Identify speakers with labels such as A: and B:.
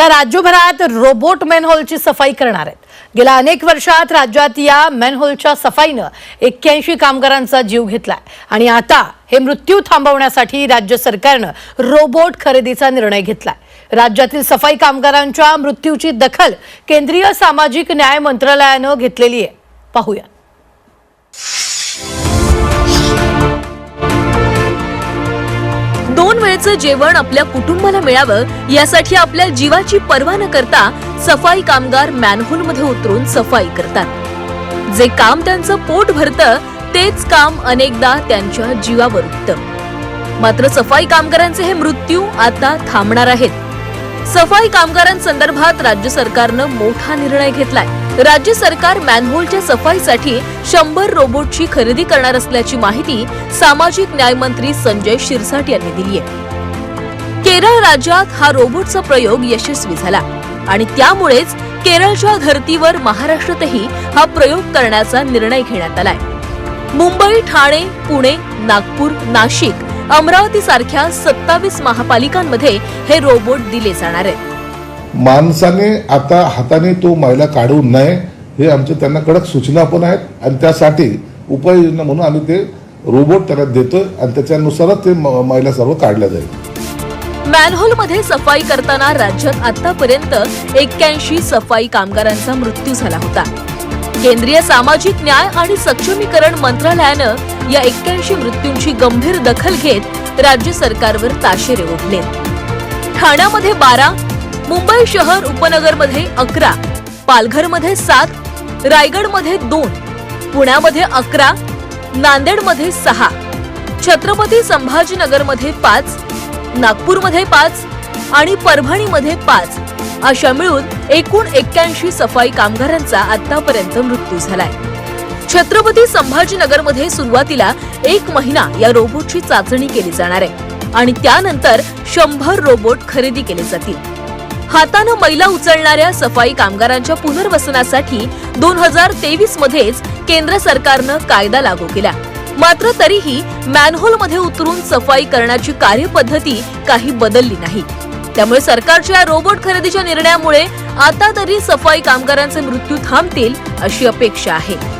A: आता राज्यभरात रोबोट मॅनहोलची सफाई करणार आहेत. गेल्या अनेक वर्षात राज्यात या मॅनहोलच्या सफाईनं एक्क्याऐंशी कामगारांचा जीव घेतलाय. आणि आता हे मृत्यू थांबवण्यासाठी राज्य सरकारनं रोबोट खरेदीचा निर्णय घेतलाय. राज्यातील सफाई कामगारांच्या मृत्यूची दखल केंद्रीय सामाजिक न्याय मंत्रालयानं घेतलेली आहे. पाहूया.
B: दोन जेवण आपल्या कुटुंबाला मिळावं यासाठी आपल्या जीवाची पर्वा न करता सफाई कामगार मॅनहोलमध्ये उतरून सफाई करतात. जे काम त्यांचं पोट भरतं तेच काम अनेकदा त्यांच्या जीवावर उठतं. मात्र सफाई कामगारांचे हे मृत्यू आता थांबणार आहेत. सफाई कामगारांसंदर्भात राज्य सरकारनं मोठा निर्णय घेतलाय. राज्य सरकार मॅनहोलच्या सफाईसाठी शंभर रोबोटची खरेदी करणार असल्याची माहिती सामाजिक न्याय मंत्री संजय शिरसाट यांनी दिली आहे केरळ राज्यात हा रोबोटचा प्रयोग यशस्वी झाला आणि त्यामुळेच केरळच्या धर्तीवर महाराष्ट्रातही हा प्रयोग करण्याचा निर्णय घेण्यात आलाय. मुंबई ठाणे पुणे नागपूर नाशिक अमरावती सारख्या सत्तावीस महापालिकांमध्ये हे रोबोट दिले जाणार आहेत.
C: माणसाने आता हाताने तो मैला काढू नये हे आमचे त्यांना कडक सूचना पण आहेत आणि त्यासाठी उपाययोजना म्हणून आम्ही ते रोबोट त्यांना देतोय आणि त्याच्यानुसारच ते म- मैला सर्व काढल्या जाईल.
B: मॅनहोलमध्ये सफाई करताना राज्यात आतापर्यंत एक्क्याऐंशी सफाई कामगारांचा मृत्यू झाला होता. केंद्रीय सामाजिक न्याय आणि सक्षमीकरण मंत्रालयानं या एक्क्याऐंशी मृत्यूंची गंभीर दखल घेत राज्य सरकारवर ताशेरे ओढले. ठाण्यामध्ये बारा मुंबई शहर उपनगरमध्ये अकरा पालघरमध्ये सात रायगडमध्ये दोन पुण्यामध्ये अकरा नांदेडमध्ये सहा छत्रपती संभाजीनगरमध्ये पाच नागपूरमध्ये पाच आणि परभणीमध्ये पाच अशा मिळून एकूण एक्क्याऐंशी सफाई कामगारांचा आतापर्यंत मृत्यू झालाय. छत्रपती संभाजीनगरमध्ये सुरुवातीला एक महिना या रोबोटची चाचणी केली जाणार आहे आणि त्यानंतर शंभर रोबोट खरेदी केले जातील. हातानं मैला उचलणाऱ्या सफाई कामगारांच्या पुनर्वसनासाठी दोन हजार तेवीस मध्येच केंद्र सरकारनं कायदा लागू केला. मात्र तरीही मॅनहोलमध्ये उतरून सफाई करण्याची कार्यपद्धती काही बदलली नाही. त्यामुळे सरकारच्या रोबोट खरेदीच्या निर्णयामुळे आता तरी सफाई कामगारांचे मृत्यू थांबतील अशी अपेक्षा आहे.